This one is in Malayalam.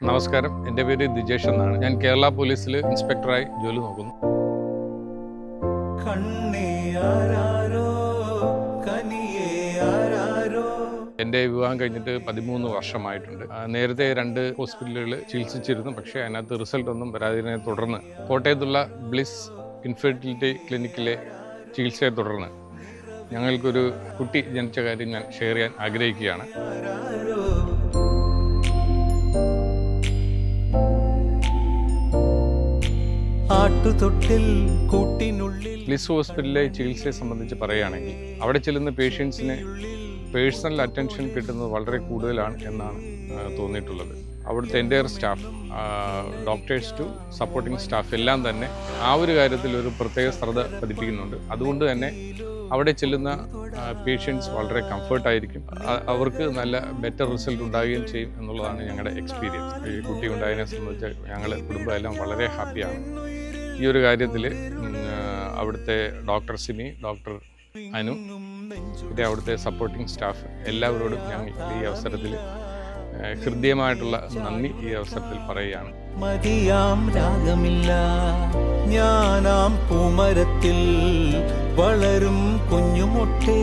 നമസ്കാരം. എന്റെ പേര് ദിജേഷ് എന്നാണ്. ഞാൻ കേരള പോലീസിൽ ഇൻസ്പെക്ടറായി ജോലി നോക്കുന്നു. എന്റെ വിവാഹം കഴിഞ്ഞിട്ട് പതിമൂന്ന് വർഷമായിട്ടുണ്ട്. നേരത്തെ രണ്ട് ഹോസ്പിറ്റലുകൾ ചികിത്സിച്ചിരുന്നു. പക്ഷേ അതിനകത്ത് റിസൾട്ട് ഒന്നും വരാതിനെ തുടർന്ന് കോട്ടയത്തുള്ള ബ്ലിസ് ഇൻഫെർട്ടിലിറ്റി ക്ലിനിക്കിലെ ചികിത്സയെ തുടർന്ന് ഞങ്ങൾക്കൊരു കുട്ടി ജനിച്ച കാര്യം ഞാൻ ഷെയർ ചെയ്യാൻ ആഗ്രഹിക്കുകയാണ്. കൂട്ടിനുള്ളിൽ ബ്ലിസ് ഹോസ്പിറ്റലിലെ ചികിത്സയെ സംബന്ധിച്ച് പറയുകയാണെങ്കിൽ അവിടെ ചെല്ലുന്ന പേഷ്യൻസിന് പേഴ്സണൽ അറ്റൻഷൻ കിട്ടുന്നത് വളരെ കൂടുതലാണ് എന്നാണ് തോന്നിയിട്ടുള്ളത്. അവിടുത്തെ എന്റെ staff doctors to supporting staff എല്ലാം തന്നെ ആ ഒരു കാര്യത്തിൽ ഒരു പ്രത്യേക ശ്രദ്ധ പതിപ്പിക്കുന്നുണ്ട്. അതുകൊണ്ട് തന്നെ അവിടെ ചെല്ലുന്ന പേഷ്യൻസ് വളരെ കംഫർട്ടായിരിക്കും. അവർക്ക് നല്ല ബെറ്റർ റിസൾട്ട് ഉണ്ടാവുകയും ചെയ്യും എന്നുള്ളതാണ് ഞങ്ങളുടെ എക്സ്പീരിയൻസ്. ഈ കുട്ടി ഉണ്ടായതിനെ സംബന്ധിച്ച് ഞങ്ങൾ കുടുംബമെല്ലാം വളരെ ഹാപ്പിയാണ്. ഈ ഒരു കാര്യത്തിൽ അവിടുത്തെ ഡോക്ടർ സിമി ഡോക്ടർ അനു പിന്നെ അവിടുത്തെ സപ്പോർട്ടിംഗ് സ്റ്റാഫ് എല്ലാവരോടും ഞങ്ങൾ ഈ അവസരത്തിൽ ഹൃദ്യമായിട്ടുള്ള നന്ദി ഈ അവസരത്തിൽ പറയുകയാണ്. മതിയാം രാഗമില്ല ഞാനാം പൂമരത്തിൽ വളരും കുഞ്ഞുമൊട്ടേ.